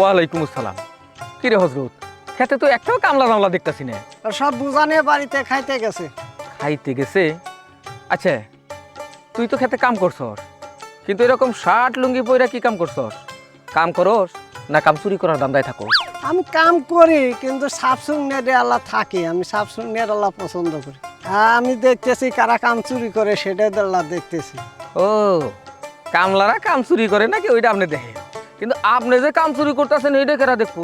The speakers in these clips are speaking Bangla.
ওয়ালাইকুম আসসালাম। কি রে হজরত খেতে তো একটাও কামলা মামলা দেখতেছি না। সব বুঝা নিয়ে বাড়িতে খাইতে গেছে। খাইতে গেছে? আচ্ছা তুই তো খেতে কাম করছস কিন্তু এরকম শার্ট লুঙ্গি পইরা কি কাম করছস? কাম করস না কাম চুরি করার দান্দায় থাকো? আমি কাম করি কিন্তু সাপসুং নেটে আল্লাহ থাকি আমি সাপসুং নেট আল্লাহ পছন্দ করি। হ্যাঁ আমি দেখতেছি কারা কাম চুরি করে সেটাই আল্লাহ দেখতেছি। ও কামলারা কাম চুরি করে নাকি ওইটা আপনি দেখে কিন্তু আপনি যে কাম চুরি করতেছেন ওইটা কেরা দেখব?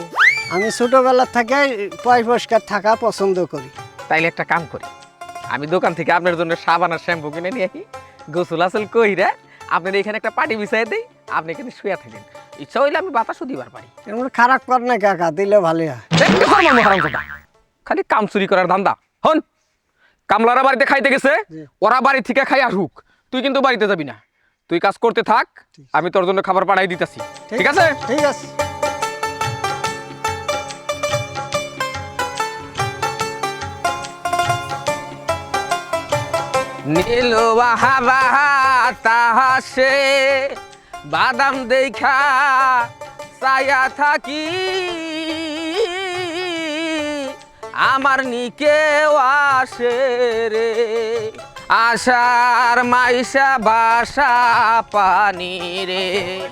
আমি ছোটবেলা থেকে পয় পরিষ্কার থাকা পছন্দ করি। তাইলে একটা কাম করি। আমি দোকান থেকে আপনার জন্য সাবান আর শ্যাম্পু কিনে নিয়ে আসি। গোসল আসল কইরা আপনার এখানে একটা পাটি বিছাই দেই আপনি এখানে শুয়ে থাকেন। ইচ্ছা হইলে আমি বাতাসও দিবার পারি। এমন খারাপ কর না কাকা দিলে ভালো হয়। খালি কাম চুরি করার ধান্দা। হন কামলারা বাড়িতে খাইতে গেছে ওরা বাড়ি থেকে খাই আসুক। তুই কিন্তু বাড়িতে যাবি না। তুই কাজ করতে থাক আমি তোর জন্য খাবার পাঠাই দিতেছি। ঠিক আছে? ঠিক আছে। নীল তাহাসে বাদাম দেখা চায়া থাকি। আমার নিকে আসে রে। আশার মাইশা বাসা পানি রে।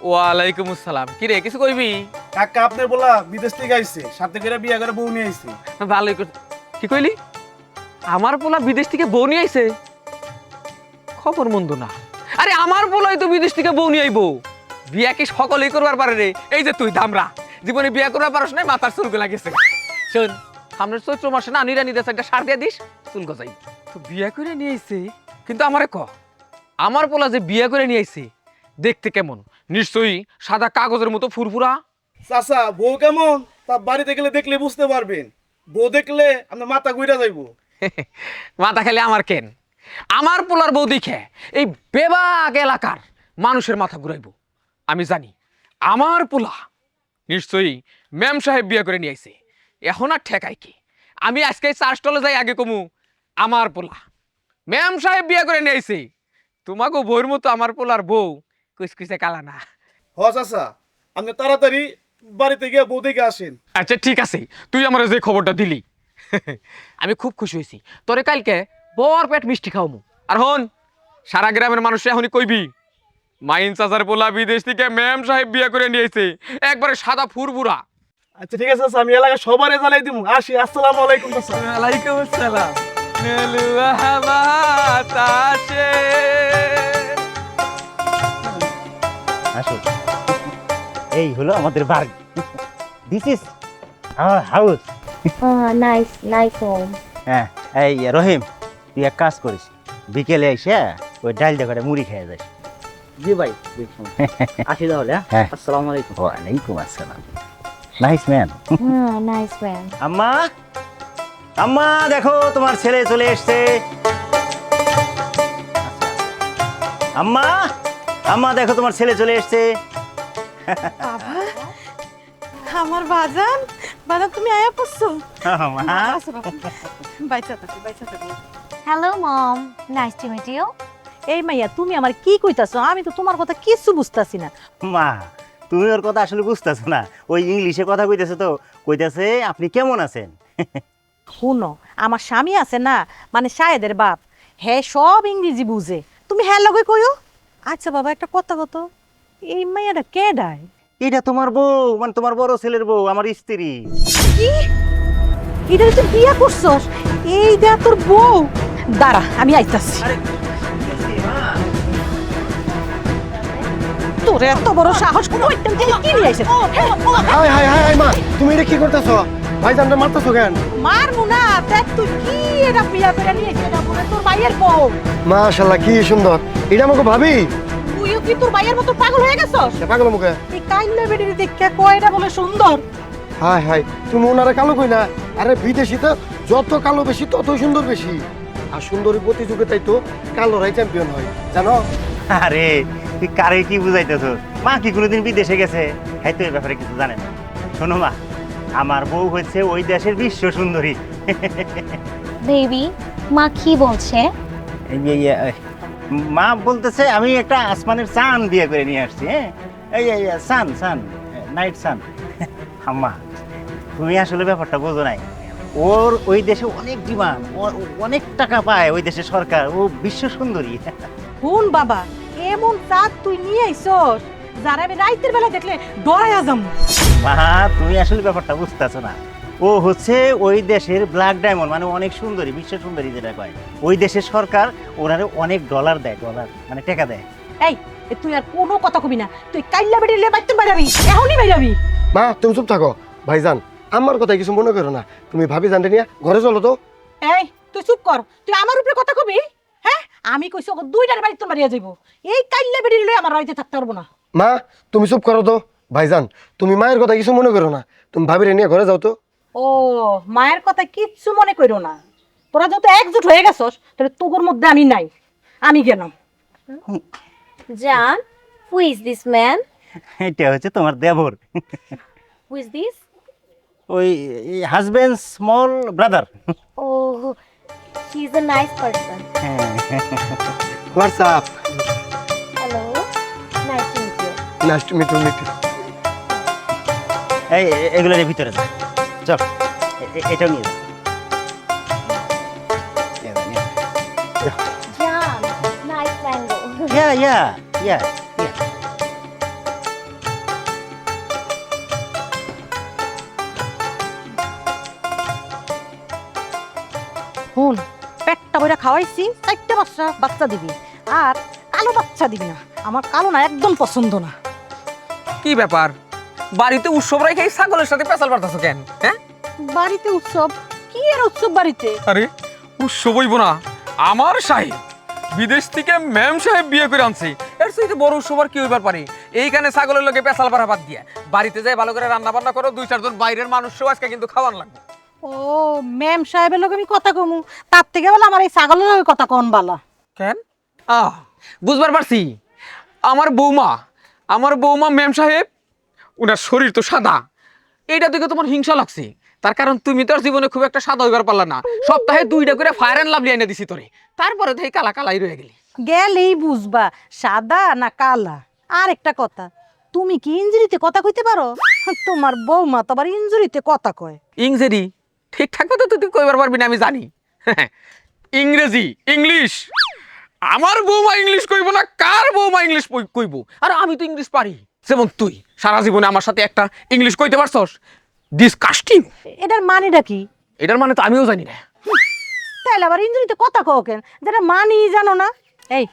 ওয়ালাইকুম আসসালাম। কি রে কিছু কইবি? কাকা আপনি বলা বিদেশ থেকে আইছে সাথে করে বিয়া করে বউ নিয়ে আইছে। ভালোই কর- কি কইলি? আমার পোলা বিদেশ থেকে বউ নিয়ে আইছে? খবর মন্দ না। আরে আমার পোলাই তো বিদেশ থেকে বউ নিয়ে আইবো। বিয়া কি সকলেই করবার পারে রে? এই যে তুই দামরা। জীবনে বিয়া করবার পারস না মাথার চুল গোলা গেছে। শোন সামনের চৈত্র মাসে না নিরা নিতে একটা সার দিয়ে দিস চুল গজাই। বিয়া করে নিয়ে আইছে কিন্তু আমারে ক? আমার পোলা যে বিয়া করে নিয়ে আইছে দেখতে কেমন? নিশ্চয়ই সাদা কাগজের মতো ফুরফুরা। চাচা বউ কেমন? তা বাড়িতে গেলে দেখলে বুঝতে পারবেন। বউ দেখলে আপনার মাথা গুইরা যাইবো। মাথা খেলে আমার কেন? আমার পোলার বউ দেখে এই বেবাক এলাকার মানুষের মাথা ঘুরাইব। আমি জানি আমার পোলা নিশ্চয়ই ম্যাম সাহেব বিয়ে করে নিয়ে আইছে। এখন আর ঠেকাই কি? আমি আজকে চার স্টলে যাই আগে কমু। আমার পোলা। ম্যাম সাহেব বিয়ে করে নিয়ে আইছে। তোমাকে বউর মতো আমার পোলার বউ। কুচকুচে কালা না। হ চাচা আপনি তাড়াতাড়ি বাড়িতে গিয়ে বউ দেখে আসেন। আচ্ছা ঠিক আছে। তুই আমার যে খবরটা দিলি। আমি খুব খুশি হয়েছি। তোরে কালকে বর পেট মিষ্টি খাওয়ামু। আর হন সারা গ্রামের মানুষ এখনই কইবি মাইন চাচার পোলা বিদেশ থেকে ম্যাম সাহেব বিয়ে করে নিয়েছে একবারে সাদা ফুরবুরা আচ্ছা ঠিক আছে আমি এলাকা সবারে জানাই দিব আসি আসসালামু আলাইকুম চাচা। আসো। এই হলো আমাদের বাড়ি। This is our house Ah, nice, nice home. হ্যাঁ এই রহিম তুই এক কাজ করিস। বিকেলে এসে ওই ডাল দেখাটা মুড়ি খেয়ে যাস। জি ভাই আসি তাহলে হ্যাঁ? হ্যাঁ। আসসালামু আলাইকুম। ওয়ালাইকুম আসসালাম। Nice man Ah, nice man. আম্মা আম্মা দেখো তোমার ছেলে চলে এসছে। আম্মা আম্মা দেখো তোমার ছেলে চলে এসছে। আমার বাজান বাজান তুমি আয়া পড়ছো? আম্মা বাইচা থাকো বাইচা থাকো। Hello, mom. Nice to meet you. এই মাইয়া তুমি আমার কি কইতাছো? আমি তো তোমার কথা কিছু বুঝতাছি না। মা তুমি ওর কথা আসলে বুঝতেছো না। ওই ইংলিশে কথা কইতেছে তো। কইতাছে আপনি কেমন আছেন? শুনো আমার স্বামী আছে না মানে শায়েদের বাপ। হ্যাঁ সব ইংরেজি বুঝে। তুমি হ্যাঁ লগে কইও। আচ্ছা বাবা একটা কথা কত এই মাইয়াটা কে ডায় এটা তোমার বউ মানে তোমার বড় ছেলের বউ আমার স্ত্রী। কি? এটা তুই বিয়া করছস? এই দে তোর বউ? দাঁড়া আমি আইতাছি। তোর এত বড় সাহস তুই কি নিয়ে আইছিস হাই হাই হাই হাই মা তুমি এটা কি করতেছ? ভাইজানটা মারতেছো কেন? মারমু না দেখ তুই কি এটা বিয়া করে নিয়ে এসে এটা বলে তোর ভাইয়ের বউ। মাশাআল্লাহ কি সুন্দর। এটা আমাকে ভাবি? তুইও কি তোর ভাইয়ের মতো পাগল হয়ে গেছস সে পাগল মুখে এই কাইন্না বেডির দেখে কয়টা বলে সুন্দর। হাই হাই তুমি ওনারা কালো কই না? আরে বিদেশিতে যত কালো বেশি তত সুন্দর বেশি। আর সুন্দরী প্রতিযোগিতায় তো কালোরাই চ্যাম্পিয়ন হয় জানো? আরে তুই কারে কি বুঝাইতেছ? মা কি কোনোদিন বিদেশে গেছে? হ্যাঁ তো এই ব্যাপারে কিছু জানে না। শোনো মা আমার বউ হচ্ছে ওই দেশের বিশ্ব সুন্দরী। Baby, মা কি বলছে? এই যে এই, মা বলতেছে আমি একটা আসমানের চান বিয়ে করে নিয়ে আসছি হ্যাঁ? এই এই সান সান নাইট সান আম্মা তুমি আসলে ব্যাপারটা বোঝো নাই। ওর ওই দেশে অনেক ডিমান্ড অনেক টাকা পায় ওই দেশের সরকার ও বিশ্ব সুন্দরী। কোন বাবা এমন চাঁদ তুই নিয়ে আইসস যারা আমি রাইতের বেলা দেখলে ডরাইয়া যাম মা তুমি আসলে ব্যাপারটা বুঝতেছো না। ও হচ্ছে ওই দেশের ব্ল্যাক ডায়মন্ড মানে অনেক সুন্দরী বিশ্ব সুন্দরী যেটা কয়। ওই দেশের সরকার ওনারে অনেক ডলার দেয় ডলার মানে টাকা দেয়। এই এ তুই আর কোনো কথা কবি না। তুই কাইল্লা বেড়ে লে বাইতে বাইরাবি এখনই বাইরাবি মা তুমি চুপ থাকো। ভাইজান আমার কথা কিছু মনে করো না। তুমি ভাবি জানতে নিয়ে ঘরে চলো তো। এই তুই চুপ কর। তুই আমার উপরে কথা কবি? হ্যাঁ? আমি কইছি ওকে দুইটার বাড়ি তোর বাড়িয়া যাইব। এই কাইল্লা বেড়ে লই আমার বাড়িতে থাকতে পারব না। মা তুমি চুপ করো তো। ভাইজান তুমি মায়ের কথা কিছু মনে করো না। তুমি ভাবিরে নিয়ে ঘরে যাও তো। ও মায়ের কথা কিচ্ছু মনে করো না। তোরা যত একজোট হয়ে গেছস তাহলে তোর মধ্যে আমি নাই। আমি গেলাম। জান who is this man? এটা হচ্ছে তোমার দেবর। Who is this? ওই husband small brother Oh, he's a nice person. WhatsApp hello nice to meet you. Nice to meet meet এই এগুলোর ভিতরে যা। চল এটাও নিয়ে যা। John, nice mango. ইয়া ইয়া ইয়া ইয়া। শুন পেটটা বইরা খাওয়াইছি চারটা বাচ্চা বাচ্চা দিবি। আর কালো বাচ্চা দিবি না আমার কালো না একদম পছন্দ না। কি ব্যাপার? বাড়িতে উৎসব রেখে এই ছাগলের সাথে পেশাল পারতাছো কেন হ্যাঁ? বাড়িতে উৎসব? কি আর উৎসব বাড়িতে? আরে উৎসব হইব না। আমার সাহেব বিদেশ থেকে ম্যাম সাহেব বিয়ে করে আনছে। এর সাথে বড় উৎসব আর কি হইবার পারে? এইখানে ছাগলের লোকে পেশাল পাড়া বাদ দিয়ে। বাড়িতে যাই ভালো করে রান্না বান্না করো দুই চারজন বাইরের মানুষও আজকে কিন্তু খাওয়ান লাগবে। ও ম্যাম সাহেবের লোক আমি কথা কমু। তার থেকে বলে আমার এই ছাগলের লগে কথা কন বালা। কেন? আহ বুঝবার পারছি। আমার বৌমা আমার বৌমা ম্যাম সাহেব ওনার শরীর তো সাদা। এইটা দেখে তোমার হিংসা লাগছে। তার কারণ তুমি তো আর জীবনে খুব একটা সাদা হইবার পারলা না। সপ্তাহে দুইটা করে ফায়ার অ্যান্ড লাভলি এনে দিছি তোরে। তারপরে দেখি কালা কালাই রয়ে গেলি। গেলেই বুঝবা সাদা না কালা। আর একটা কথা তুমি কি ইঞ্জুরিতে কথা কইতে পারো? তোমার বৌমা তো আবার ইঞ্জুরিতে কথা কয়। ইংরেজি? ঠিকঠাক মতো তুই কইবার পারবি না আমি জানি। ইংরেজি? ইংলিশ? আমার বৌমা ইংলিশ কইব না কার বৌমা ইংলিশ কই- কইব? আর আমি তো ইংলিশ পারি যেমন তুই। সারা জীবনে আমার সাথে একটা ইংলিশ কইতে পারছস? ডিসকাস্টিং এটার মানেটা কি? এটার মানে তো আমিও জানি না। তাইলে আবার ইঞ্জুরিতে কথা কও কেন? যেটা মানি জানো না। এই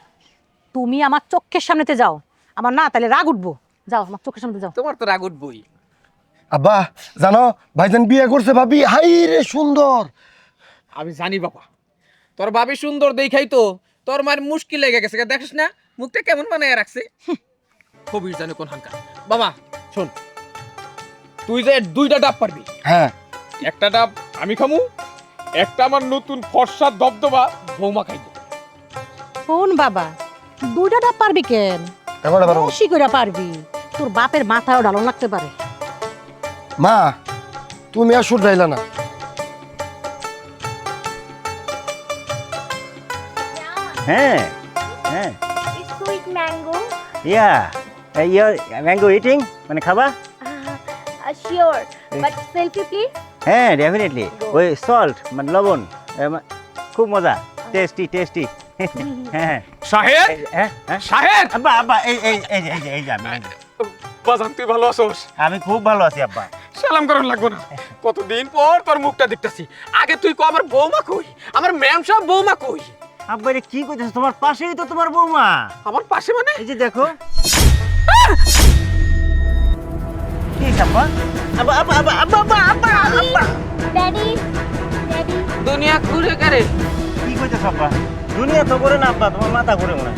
তুমি আমার চোখের সামনেতে যাও। আমার না তাহলে রাগ উঠবো। যাও আমার চোখের সামনে যাও। তোমার তো রাগ উঠবই। আব্বা জানো ভাইজান বিয়ে করছে ভাবি। হাই রে সুন্দর। আমি জানি বাবা। তোর ভাবি সুন্দর দেখাই তো তোর মার মুশকিল লেগে গেছে। দেখিস না মুখটা কেমন বানায় রাখছে? খুবই জানি কোন হানকা বাবা শোন। তুই যে দুইটা ডাব পারবি। হ্যাঁ। একটা ডাব আমি খামু একটা আমার নতুন ফর্সা দবদবা বৌমা খাইবো শোন বাবা দুইটা ডাব পারবি কেন? এবার এবার বেশি করে পারবি তোর বাপের মাথাও ডালন লাগতে পারে। মা তুমি আর সুর যাইলা না। হ্যাঁ হ্যাঁ। Sweet mango. ইয়া। ইয়ার ম্যাঙ্গো ইটিং মানে খাবা. হ্যাঁ ডেফিনেটলি ওই সল্ট মানে লবণ মজা। টেস্টি টেস্টি হ্যাঁ। সাহেব? এই- হ্যাঁ হ্যাঁ। সাহেব? আব্বা আব্বা এই এই এই এই এই আমি বাজান তুই ভালো আছোস? আমি খুব ভালো আছি আব্বা। সালাম করার লাগবো না। কতদিন পর তোর মুখটা দেখতেছি। আগে তুই কো আমার বৌমা কই? আমার ম্যাম সব বৌমা কই? আব্বা এটা কি করতেছ? তোমার পাশেই তো তোমার বৌমা। আমার পাশে মানে? এই যে দেখো। কি আব্বা? আব্বা আব্বা আব্বা আব্বা আব্বা আব্বা ড্যাডি ড্যাডি দুনিয়া ঘুরে করে কি কইতাছ আব্বা? দুনিয়া তো করে না আব্বা তোমার মাথা ঘুরে মনে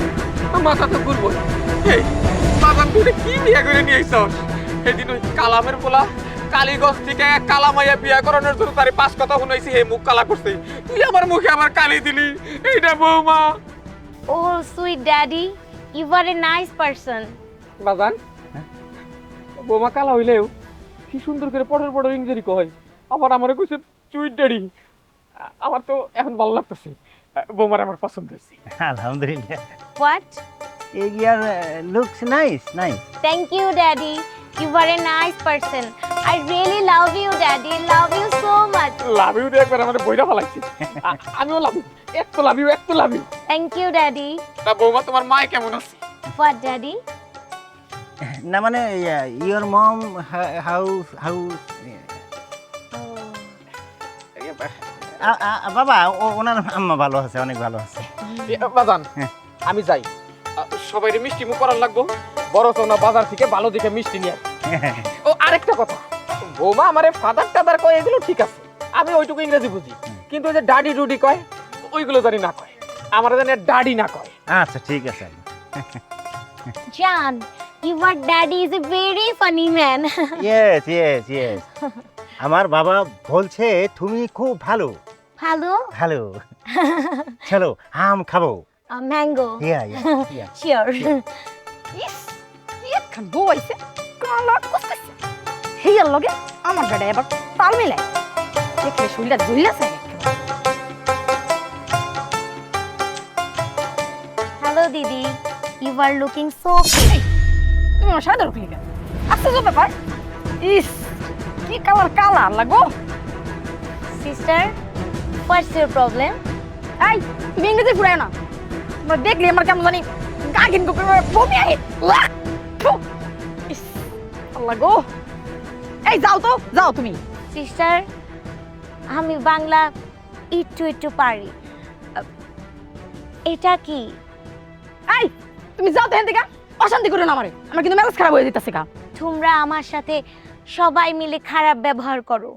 মাথা তো ঘুরবো। এই বাদাম তুই কি বিয়া করে নিয়ে আইছস? সেদিন ওই কালামের পোলা কালীগঞ্জ থেকে এক কালা মাইয়া বিয়া করানোর জন্য তার পাঁচ কথা শুনাইছি হে মুখ কালা করছে। তুই আমার মুখে আবার কালি দিলি। এইটা বৌমা। ও sweet daddy you are a nice person বাজান। হ্যাঁ? বোমা কালা হইলেও কি সুন্দর করে পটর পটর ইঞ্জুরি কয়। আবার আমারে কইছে চুইট ডাড়ি। আমার তো এখন ভালো লাগতেছে। বোমার আমার পছন্দ হয়েছে। আলহামদুলিল্লাহ। What your looks nice nice thank you daddy you are a nice person I really love you daddy love you so much love you একবার আমার বইটা ভালো লাগছে আমিও লাভ ইউ এক লাভ ইউ এক তো love you thank you daddy তা বৌমা তোমার মা কেমন আছে? হোয়াট ড্যাডি না মানে ইয়োর মম হাউ হাউ বাবা ওনার আম্মা ভালো আছে অনেক ভালো আছে। বাজান হ্যাঁ। আমি যাই। সবাই মিষ্টি মুখ করার লাগবো। বড় তো না বাজার থেকে ভালো দেখে মিষ্টি নিয়ে। ও আরেকটা কথা। বৌমা আমারে ফাদার টাদার কয় এগুলো ঠিক আছে। আমি ওইটুকু ইংরেজি বুঝি। কিন্তু ওই যে ডাডি ডুডি কয় ওইগুলো জানি না কয়। আমার জানি ডাডি না কয়। আচ্ছা ঠিক আছে। John, your daddy is a very funny man. Yes yes yes আমার বাবা বলছে তুমি খুব ভালো Hello? ভালো চলো আম খাব A mango. Yeah yeah yeah Sure. ইস একখান বউ আইছে কালা কসকাইছে হেয়ার লগে আমার বেটা এবার তাল মিলাই দেখলে শরীরটা জ্বলিয়াছে Hello, Didi. You are looking so cute. তুমি আমার সাথে রুকলি কেন? আশ্চর্য ব্যাপার। ইস কি কালার কালার লাগো। Sister, what's your problem? এই তুমি ইংরেজি ফুরায় না। তোমরা দেখলি আমার কেমন জানি গা কিন্তু বমি আহি আল্লাহ গো এই যাও তো যাও তুমি। সিস্টার আমি বাংলা একটু একটু পারি। এটা কি? এই তুমি যাও তো হেন থেকে। অশান্তি করো না আমারে। আমার কিন্তু মেজাজ খারাপ হয়ে যেতেছে গা। তোমরা আমার সাথে সবাই মিলে খারাপ ব্যবহার করো।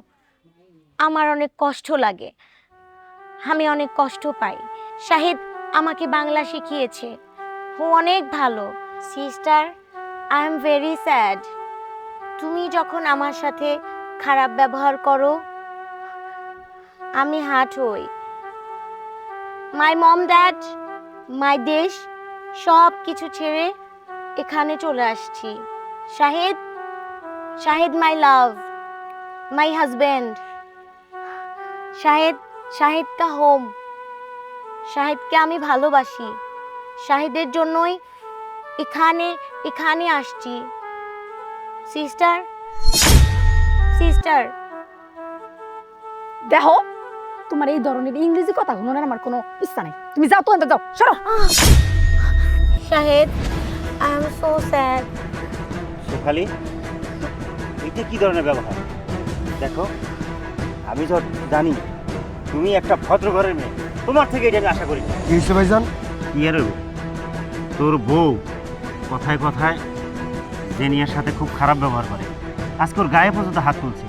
আমার অনেক কষ্ট লাগে। আমি অনেক কষ্ট পাই। শাহিদ আমাকে বাংলা শিখিয়েছে। ও অনেক ভালো। Sister I am very sad তুমি যখন আমার সাথে খারাপ ব্যবহার করো, আমি হাট হই। মাই মম ড্যাড মাই দেশ সব কিছু ছেড়ে এখানে চলে আসছি। Shahid Shahid my love my husband Shahid Shahid কা হোম শাহিদকে আমি ভালোবাসি। শাহিদের জন্যই এখানে এখানে আসছি। সিস্টার সিস্টার দেখো তোমার এই ধরনের ইংরেজি কথা শুনোর আমার কোনো ইচ্ছা নেই। তুমি যাও তো যাও। সরো। শাহিদ সো স্যাড শেফালি এটা কি ধরনের ব্যবহার? দেখো আমি তো জানি তুমি একটা ভদ্র ঘরের মেয়ে। তোমার থেকে এটা আমি আশা করি। কি হয়েছে ভাইজান? কি আর তোর বউ কথায় কথায় জেনিয়ার সাথে খুব খারাপ ব্যবহার করে। আজকে ওর গায়ে পর্যন্ত হাত তুলছে।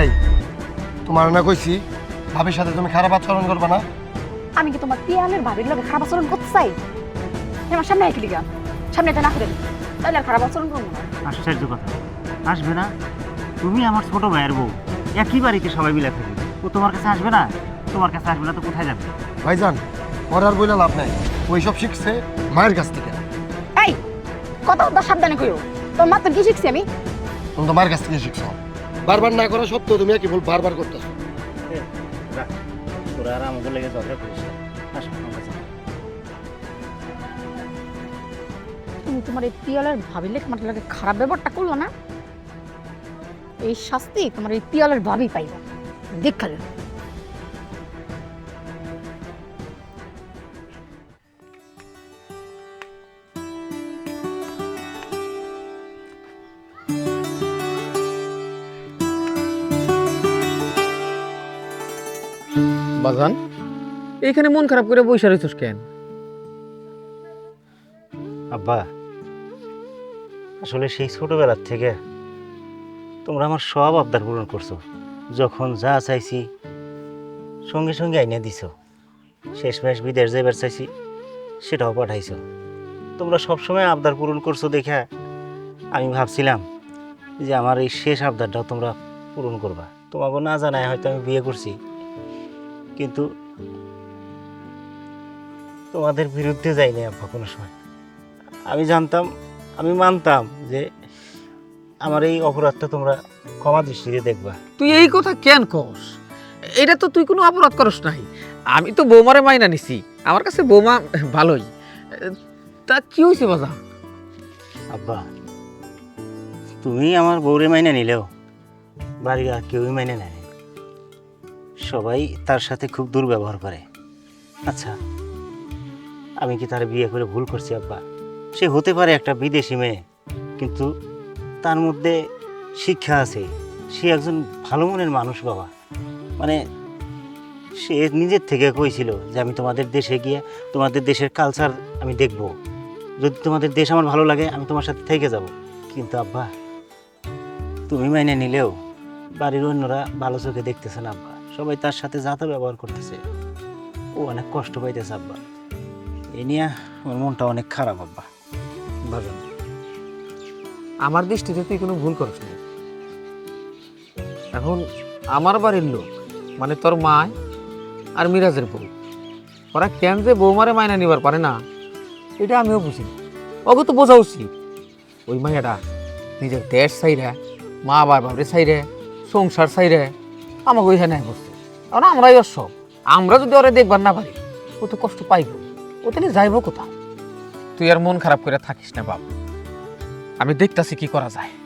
এই তোমার না কইছি ভাবির সাথে তুমি খারাপ আচরণ করবে না। আমি কি তোমার পিয়ালের ভাবির লগে খারাপ আচরণ করতে চাই? আমার সামনে আইকি লিগা সামনে এটা না করে তাহলে আর খারাপ আচরণ করব না। আশ্চর্য কথা। আসবে না? তুমি আমার ছোট ভাইয়ের বউ। একই বাড়িতে সবাই মিলে থাকি ও তোমার কাছে আসবে না? তোমার কাছে আসবে না তো কোথায় যাবে? ভাইজান আর বইলে লাভ নাই। ওই সব শিখছে মায়ের কাছ থেকে। এই কথা কথা সাবধানে কইও। তোর মাত্র কি শিখছি আমি? তুমি তো মায়ের কাছ থেকে শিখছো। বারবার না করা সত্ত্বেও তুমি একই ভুল বারবার করতেছো। তোরা আর আমাকে লেগে ঝগড়া করিস না। আসো, আমার কাছে। তুমি তোমার এই পিয়ালের লেগে আমার লাগে খারাপ ব্যাপারটা করল না? এই শাস্তি তোমার এই পিয়ালের ভাবি পাইব দেখালে বাজান? এইখানে মন খারাপ করে বসে রয়েছিস কেন? আব্বা আসলে সেই ছোটবেলার থেকে তোমরা আমার সব আবদার পূরণ করছ। যখন যা চাইছি, সঙ্গে সঙ্গে আইনে দিছো। শেষমেশ বিদেশ যাইবার চাইছি, সেটাও পাঠাইছো। তোমরা সবসময় আবদার পূরণ করছ দেখে আমি ভাবছিলাম যে আমার এই শেষ আবদারটাও তোমরা পূরণ করবা। তোমাকে না জানায় হয়তো আমি বিয়ে করছি। কিন্তু তোমাদের বিরুদ্ধে যাইনি আব্বা কোনো সময়। আমি জানতাম আমি মানতাম যে আমার এই অপরাধটা তোমরা ক্ষমা দৃষ্টিতে দেখবা। তুই এই কথা কেন কস? এটা তো তুই কোনো অপরাধ করস নাই। আমি তো বৌমারে মাইনা নিছি। আমার কাছে বৌমা ভালোই। তা কি হয়েছে বাজা? আব্বা তুমি আমার বউরে মাইনা নিলেও বাড়ির আর কেউই মাইনে নেয় সবাই তার সাথে খুব দুর্ব্যবহার করে। আচ্ছা আমি কি তার বিয়ে করে ভুল করছি আব্বা? সে হতে পারে একটা বিদেশি মেয়ে, কিন্তু তার মধ্যে শিক্ষা আছে। সে একজন ভালো মনের মানুষ বাবা। মানে সে নিজের থেকে কইছিল যে আমি তোমাদের দেশে গিয়ে তোমাদের দেশের কালচার আমি দেখব। যদি তোমাদের দেশ আমার ভালো লাগে, আমি তোমার সাথে থেকে যাব। কিন্তু আব্বা, তুমি মাইনে নিলেও বাড়ির অন্যরা ভালো চোখে দেখতেছে না আব্বা। সবাই তার সাথে যাতা ব্যবহার করতেছে। ও অনেক কষ্ট পাইতেছে আব্বা। এ নিয়ে আমার মনটা অনেক খারাপ আব্বা। ভাবেন। আমার দৃষ্টিতে তুই কোনো ভুল করিস না এখন আমার বাড়ির লোক মানে তোর মা আর মিরাজের বউ, ওরা কেন যে বৌমারে মায়না নিবার পারে না, এটা আমিও বুঝি ওকে তো বোঝা উচিত। ওই মাইয়াটা নিজের দেশ চাইরে মা বাবার বাবরে চাইরে সংসার চাইরে আমাকে ওইখানে বসছে। কারণ আমরাই ওর সব। আমরা যদি ওরা দেখবার না পারি, ও তো কষ্ট পাইব। ও তাহলে যাইব কোথাও তুই আর মন খারাপ করে থাকিস না বাপ। আমি দেখতাছি কি করা যায়।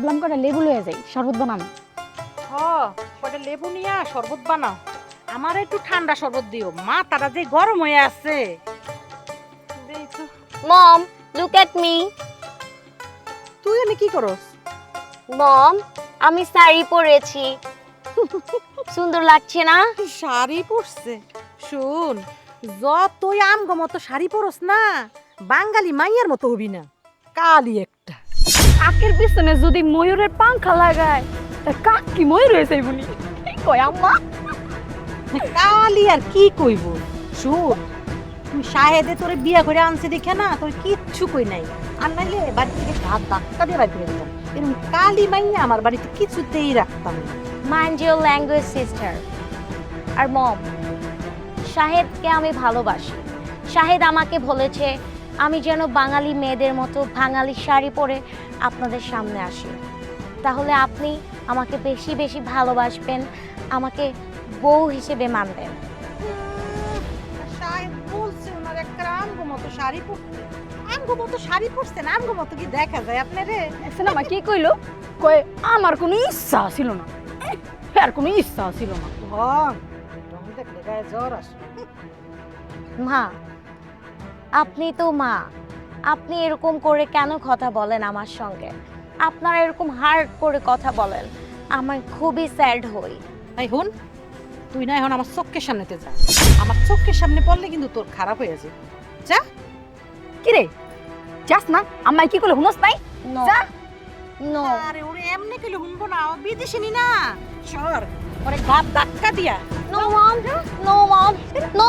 ভাবলাম কটা লেবু লয়ে যাই শরবত বানানো হ কটা লেবু নিয়া শরবত বানাও। আমার একটু ঠান্ডা শরবত দিও। মা তারা যে গরম হয়ে আছে। মম লুক এট মি তুই এনে কি করস? মম আমি শাড়ি পরেছি। সুন্দর লাগছে না? শাড়ি পরছে? শুন যতই আমগো মতো শাড়ি পরস না বাঙালি মাইয়ার মতো হবি না। কালি একটা কাকের পিছনে যদি ময়ূরের পাংখা লাগায় তা কাক কি ময়ূর হয়েছে বলি কি কয় আম্মা? কালি আর কি কইব? শুন তুই শাহেদে তোরে বিয়া করে আনছে দেখে না তোর কিচ্ছু কই নাই। আর নাইলে বাড়ি থেকে হাত ধাক্কা দিয়ে বাড়ি দিতাম। এরকম কালি মাইয়া আমার বাড়িতে কিছুতেই রাখতাম না। মাইন্ড ইউর ল্যাঙ্গুয়েজ সিস্টার আর মম শাহেদকে আমি ভালোবাসি। শাহেদ আমাকে বলেছে আমি যেন বাঙালি মেয়েদের মতো বাঙালি শাড়ি পরে আপনাদের সামনে আসি। তাহলে আপনি আমাকে বেশি বেশি ভালোবাসবেন আমাকে বউ হিসেবে মানবেন। শাহেদ বলছে ওনার একটা আমগো মতো শাড়ি পরতে। আমগো মতো শাড়ি পরছে আমগো মতো কি দেখা যায় আপনারে? সিনেমা কি কইলো? কয় আমার কোনো ইচ্ছা ছিল না। আর কোনো ইচ্ছা ছিল না। ঢং ঢং দেখলে গায়ে জ্বর আসে। মা আপনি তো মা। আপনি এরকম করে কেন কথা বলেন আমার সঙ্গে? আপনারা এরকম হার্ড করে কথা বলেন। আমার খুবই স্যাড হই। এই হুন তুই না এখন আমার চোখের সামনেতে যা। আমার চোখের সামনে পড়লে কিন্তু তোর খারাপ হয়ে যাবে যা। কি রে? যাস না। আম্মাই কি করলে? হুনস নাই নো যা। নো আরে ওরে এমনি কইলে শুনব না। ও বিদেশি নি না। সর। ওরে ঘাত ধাক্কা দিয়া। No mom no mom no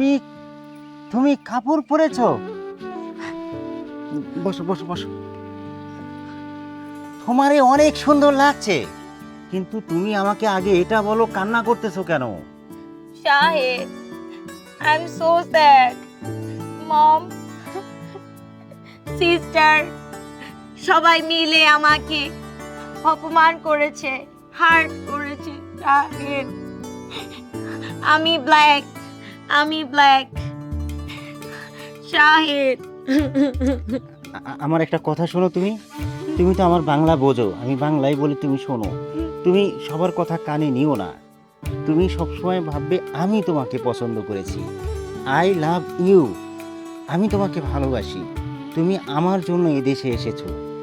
তুমি তুমি কাপড় পরেছো? বসো বসো বসো। তোমারে অনেক সুন্দর লাগছে কিন্তু তুমি আমাকে আগে এটা বলো কান্না করতেছো কেন? Shahed I am so sad mom sister সবাই মিলে আমাকে অপমান করেছে হার্ট করেছে। শাহেদ আমি ব্ল্যাক আমি ব্ল্যাক শাহেদ. আমার একটা কথা শোনো তুমি। তুমি তো আমার বাংলা বোঝো আমি বাংলায় বলি তুমি শোনো। তুমি সবার কথা কানে নিও না। তুমি সবসময় ভাববে আমি তোমাকে পছন্দ করেছি। আই লাভ ইউ আমি তোমাকে ভালোবাসি। তুমি আমার জন্য এদেশে এসেছ।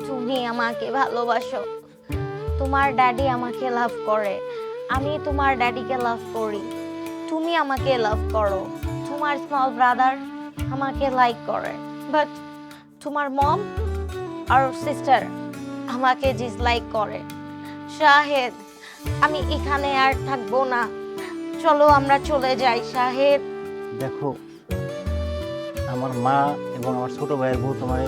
তুমি আমাকে ভালোবাসো। তোমার ড্যাডি আমাকে লাভ করে। আমি তোমার ড্যাডিকে লাভ করি। তুমি আমাকে লাভ করো। তোমার স্মল ব্রাদার আমাকে লাইক করে। বাট তোমার মম আর সিস্টার আমাকে ডিসলাইক করে। শাহেদ, আমি এখানে আর থাকব না। চলো আমরা চলে যাই, শাহেদ। দেখো, আমার মা এবং আমার ছোট ভাইয়ের বউ তোমার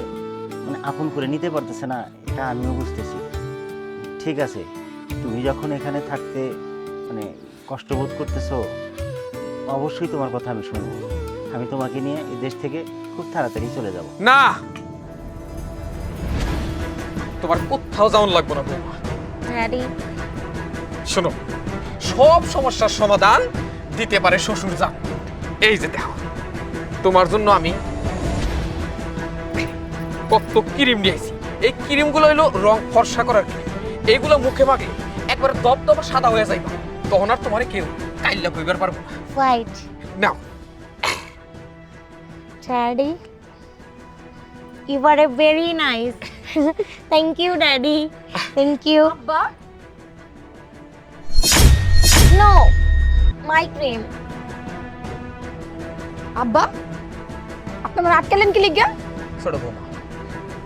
মানে আপন করে নিতে পারতেছে না, এটা আমিও বুঝতেছি। ঠিক আছে, তুমি যখন এখানে থাকতে মানে কষ্ট বোধ করতেছো অবশ্যই তোমার কথা আমি শুনব। আমি তোমাকে নিয়ে এই দেশ থেকে খুব তাড়াতাড়ি চলে যাব। না! তোমার কোথাও যাওয়ান লাগবে না বৌমা। ড্যাডি শোনো সব সমস্যার সমাধান দিতে পারে শ্বশুর যা এই যে দেখো তোমার জন্য আমি কত ক্রিম নিয়েছি এই ক্রিমগুলো হলো রং ফর্সা করার ক্রিম। এইগুলো মুখে মাখলে একবার দবদবা সাদা হয়ে যাইবা। তখন আর তোমার কেউ কাইল্লা কইবার পারব না white now Daddy, you are a very nice. Thank you, Daddy. Thank you. আব্বা No, my cream. আব্বা আপনি আমার আটকালেন কি লিগা ছোট বৌমা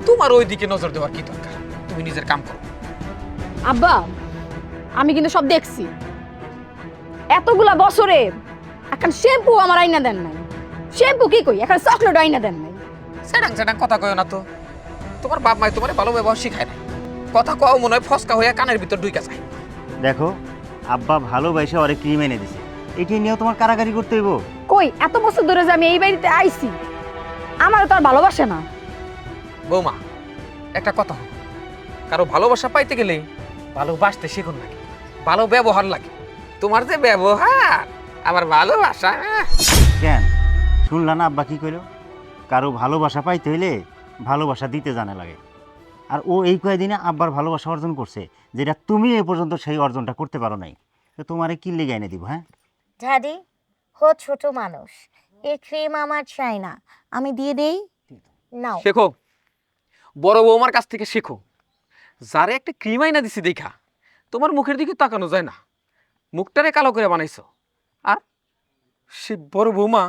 তোমার ওই দিকে নজর দেওয়ার কি দরকার তুমি নিজের কাম করো আব্বা আমি কিন্তু সব দেখছি এতগুলা বছরে এখন শ্যাম্পু আমার আইনা দেন নাই। শ্যাম্পু কি কই? এখন চকলেট আইনা দেন নাই। সেটাং সেটাং কথা কয় না তো। তোমার বাপ মাই তোমার ভালো ব্যবহার শিখায় না কথা কও মনে হয় ফসকা হয়ে কানের ভিতর ঢুকে যায়। দেখো আব্বা ভালোবাসে অনেক ক্রিম এনে দিছে। এটি নিয়েও তোমার কারাগারি করতে হইব। কই এত বছর ধরে যে আমি এই বাড়িতে আইছি আমার তো আর ভালোবাসে না। বৌমা একটা কথা কারও ভালোবাসা পাইতে গেলে ভালোবাসতে শিখুন লাগে ভালো ব্যবহার লাগে। তোমার যে ব্যবহার আমার ভালোবাসা আহ, কেন? শুনলা না আব্বা কি কইলো? কারও ভালোবাসা পাইতে হইলে ভালোবাসা দিতে জানা লাগে। আর ও এই কয়েকদিনে আব্বার ভালোবাসা অর্জন করছে যেটা তুমি এ পর্যন্ত সেই অর্জনটা করতে পারো নাই। তো তোমারে কি লেগে এনে দিব হ্যাঁ? ড্যাডি হো ছোট মানুষ। এই ক্রিম আমার চাই না। আমি দিয়ে দেই? নাও। শেখো। বড় বৌমার কাছ থেকে শেখো। যারে একটা ক্রিম আইনা দিছি দেখা তোমার মুখের দিকে তাকানো যায় না। মুখটারে কালো করে বানাইছো। আর সে বড় বৌমা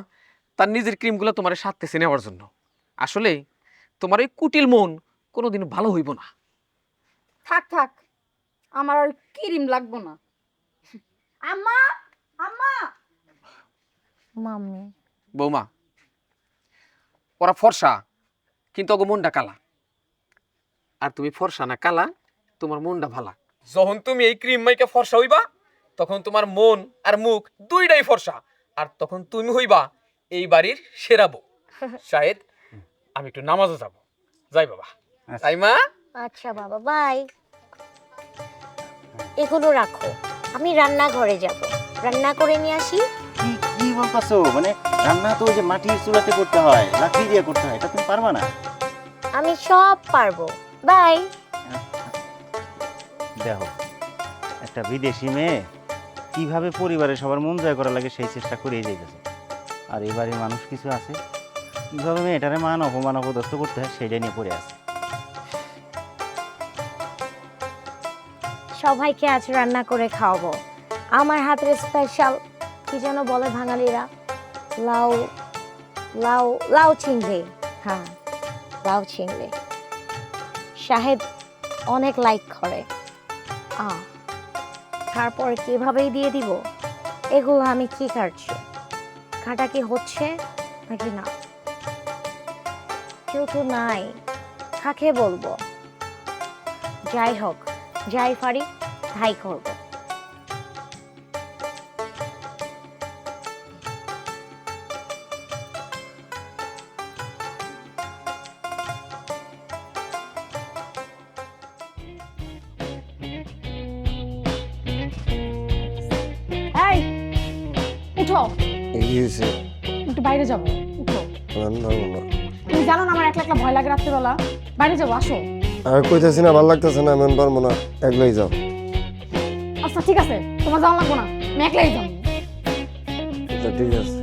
তার নিজের ক্রিমগুলো তোমার সাথে নেওয়ার জন্য। আসলে তোমার এই কুটিল মন কোনোদিন ভালো হইব না। থাক থাক আমার আর ক্রিম লাগবো না। আম্মা আম্মা। মাম্মি। বৌমা ওরা ফর্সা কিন্তু ওগো মনটা কালা। আর তুমি ফর্সা না কালা তোমার মনটা ভালা। যখন তুমি এই ক্রিম মাইকে ফর্সা হইবা তখন তোমার মন আর মুখ দুইটাই ফর্সা। আর তখন তুমি হইবা এই বাড়ির সেরা বউ। শাহেদ আমি একটু নামাজও যাব। যাই বাবা। তাই মা? আচ্ছা বাবা বাই। এগুলো রাখো আমি রান্নাঘরে যাব। রান্না করে নিয়ে আসি। কি কি বলতাছো? মানে রান্না তো যে মাটির চুলাতে করতে হয় লাকড়ি দিয়ে করতে হয় এটা তুমি পারবা না? আমি সব পারব বাই। দেখো একটা বিদেশি মেয়ে কীভাবে পরিবারের সবার মন জয় করা লাগে সেই চেষ্টা করেই যাইতেছে। আর এবারে মানুষ কিছু আছে কীভাবে মেয়েটারে মান অপমান অপদস্থ করতে হয় সেটা নিয়ে পড়ে আছে। সবাইকে আজ রান্না করে খাওয়াবো। আমার হাতের স্পেশাল কি যেন বলে বাঙালিরা? লাউ লাউ লাউ চিংড়ি। হ্যাঁ লাউ চিংড়ি। শাহেদ অনেক লাইক করে। আ তারপরে কিভাবেই দিয়ে দিব? এগুলো আমি কি কাটছি? কাটা কি হচ্ছে নাকি না? কেউ তো নাই। কাকে বলব? যাই হোক, যাই পারি, তাই করব। বাইরে যাব। উঠো। রান্না না তুমি জানো না আমার একলা একলা ভয় লাগে রাত্রিবেলা? বাইরে যাব আসো। আর কইতেছি না ভালো লাগতেছে না আমি পারব না একলাই যাও। আচ্ছা ঠিক আছে। তোমার যাওয়া লাগবো না আমি একলাই যাব। আচ্ছা, ঠিক আছে।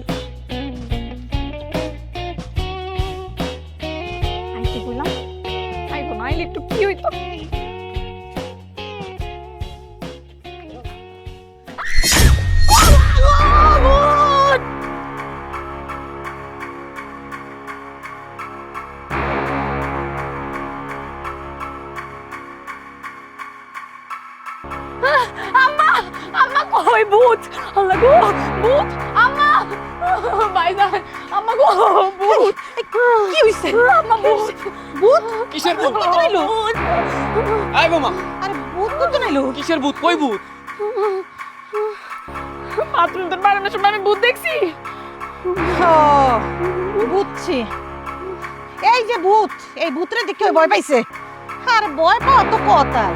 আমি ভূত দেখছি? বুঝছি। এই যে ভূত এই ভূতরে দেখে ভয় পাইছে। আর ভয় পাওয়া তো কথাই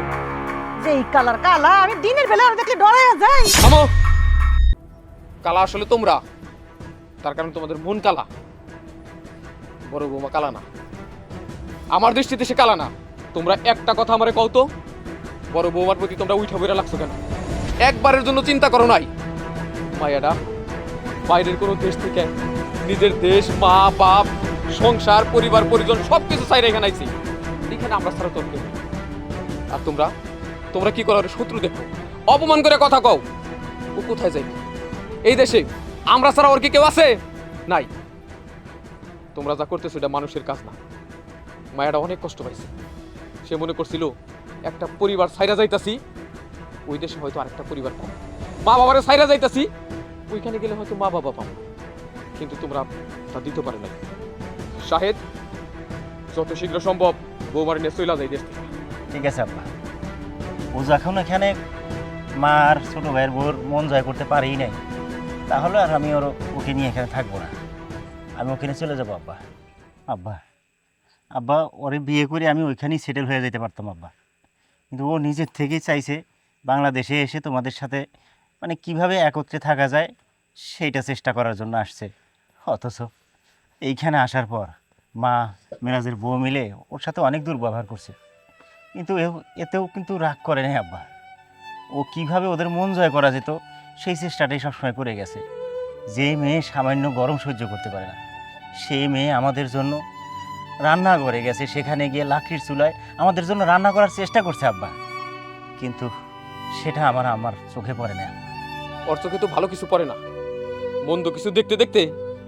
যে এই কালার কালা আমি দিনের বেলা আর দেখলে যাই। থামো। কালা আসলে তোমরা। তার কারণ তোমাদের মন কালা। বড় বৌমা কালা না। আমার দৃষ্টিতে সে কালা না। তোমরা একটা কথা আমারে কও তো বড় বৌমার প্রতি তোমরা উঠা বেড়া লাগছো কেন? একবারের জন্য চিন্তা করো নাই। মায়াডা বাইরের কোনো দেশ থেকে, নিজের দেশ, মা, বাপ, সংসার, পরিবার, পরিজন, সবকিছু চাইরে এখানে আইছি। এখানে আমরা ছাড়া তোর আর তোমরা? তোমরা কি করো? শত্রু দেখো। অপমান করে কথা কও। ও কোথায় যাই এই দেশে আমরা ছাড়া ওর কি কেউ আছে? নাই। তোমরা যা করতেছো এটা মানুষের কাজ না। মায়াটা অনেক কষ্ট পাইছে। সে মনে করছিল, একটা পরিবার সাইরা যাইতাছি, ওই দেশে হয়তো আরেকটা পরিবার পাবো মা বাবারে সাইরা যাইতাছি ওইখানে গেলে হয়তো মা বাবা পাবো। কিন্তু তোমরা তা দিতে পারে নাই শাহেদ, যত শীঘ্র সম্ভব বৌমার নিয়ে চইলা যাই দেশ। ঠিক আছে, আব্বা। ও যখন এখানে মার ছোট ভাইয়ের বউর মন জয় করতে পারেই নাই। তাহলে আর আমি ওর ওকে নিয়ে এখানে থাকব না। আমি ওখানে চলে যাব, আব্বা। আব্বা আব্বা, ওরে বিয়ে করে আমি ওইখানেই সেটেল হয়ে যেতে পারতাম, আব্বা। কিন্তু ও নিজের থেকেই চাইছে বাংলাদেশে এসে তোমাদের সাথে মানে কীভাবে একত্রে থাকা যায় সেইটা চেষ্টা করার জন্য আসছে। অথচ এইখানে আসার পর মা মেরাজের বউ মিলে ওর সাথে অনেক দুর্ব্যবহার করছে। কিন্তু এতেও কিন্তু রাগ করে নাই আব্বা। ও কীভাবে ওদের মন জয় করা যেত, সেই চেষ্টাটাই সবসময় করে গেছে। যে মেয়ে সামান্য গরম সহ্য করতে পারে না সেই মেয়ে আমাদের জন্য রান্না করে গেছে, সেখানে গিয়ে লাকড়ির চুলায় আমাদের জন্য রান্না করার চেষ্টা করছে আব্বা। কিন্তু সেটা আমার আমার চোখে পড়ে না ওর চোখে তো ভালো কিছু পড়ে না। মন্দ কিছু দেখতে দেখতে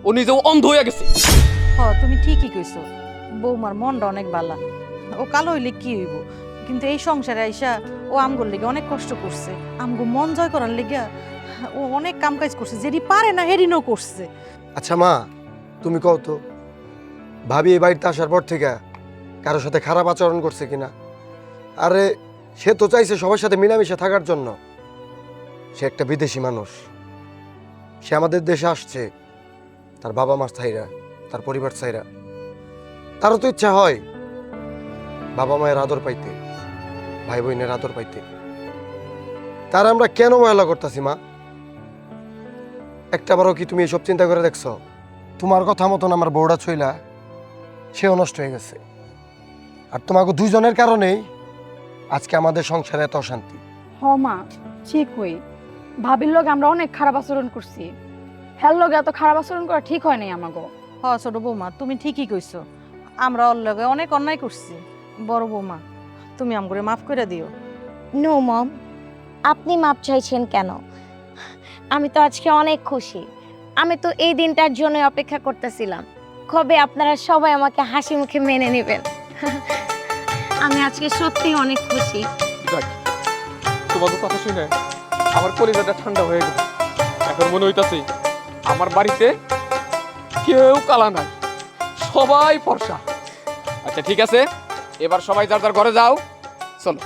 ও নিজেও অন্ধ হয়ে গেছে। হ তুমি ঠিকই কইছো। বৌমার মনটা অনেক বালা। ও কালো হইলে কি হইব? কিন্তু এই সংসারে আইসা ও আমগোর লেগে অনেক কষ্ট করছে। আমগো মন জয় করার লেগে ও অনেক কাম কাজ করছে যেটি পারে না হেরিনও করছে। আচ্ছা মা তুমি কও তো ভাবি এই বাড়িতে আসার পর থেকে কারোর সাথে খারাপ আচরণ করছে কিনা? আরে সে তো চাইছে সবার সাথে মিলামিশে থাকার জন্য। সে একটা বিদেশি মানুষ। সে আমাদের দেশে আসছে। তার বাবা মার ছাইরা, তার পরিবার ছাইরা। তারও তো ইচ্ছা হয় বাবা মায়ের আদর পাইতে, ভাই বোনের আদর পাইতে। তার আমরা কেন ময়লা করতেছি, মা? একটাবারও কি তুমি এসব চিন্তা করে দেখছ? তোমার কথা মতন আমার বউটা ছইলা, সেও নষ্ট হয়ে গেছে। আর তোমাকে দুইজনের কারণেই আজকে আমাদের সংসারে এত অশান্তি। হ, মা ঠিক হই ভাবির লোক আমরা অনেক খারাপ আচরণ করছি। হ্যার লোক এত খারাপ আচরণ করা ঠিক হয় নাই আমাগো। হ ছোট বৌমা তুমি ঠিকই কইছো। আমরা ওর লগে অনেক অন্যায় করছি। বড় বৌমা তুমি আমগরে মাফ করে দিও। No mom. আপনি মাপ চাইছেন কেন? আমি তো আজকে অনেক খুশি। আমি তো এই দিনটার জন্য অপেক্ষা করতেছিলাম। কবে আপনারা সবাই আমাকে হাসি মুখে মেনে নেবেন? আমি আজকে সত্যি অনেক খুশি। তোমাদের কথা শুনে আমার কলিজাটা ঠান্ডা হয়ে গেল। এখন মনে হইতাছে, আমার বাড়িতে কেউ কালা নাই, সবাই ফর্সা। আচ্ছা ঠিক আছে, এবার সবাই যার যার ঘরে যাও, চলো।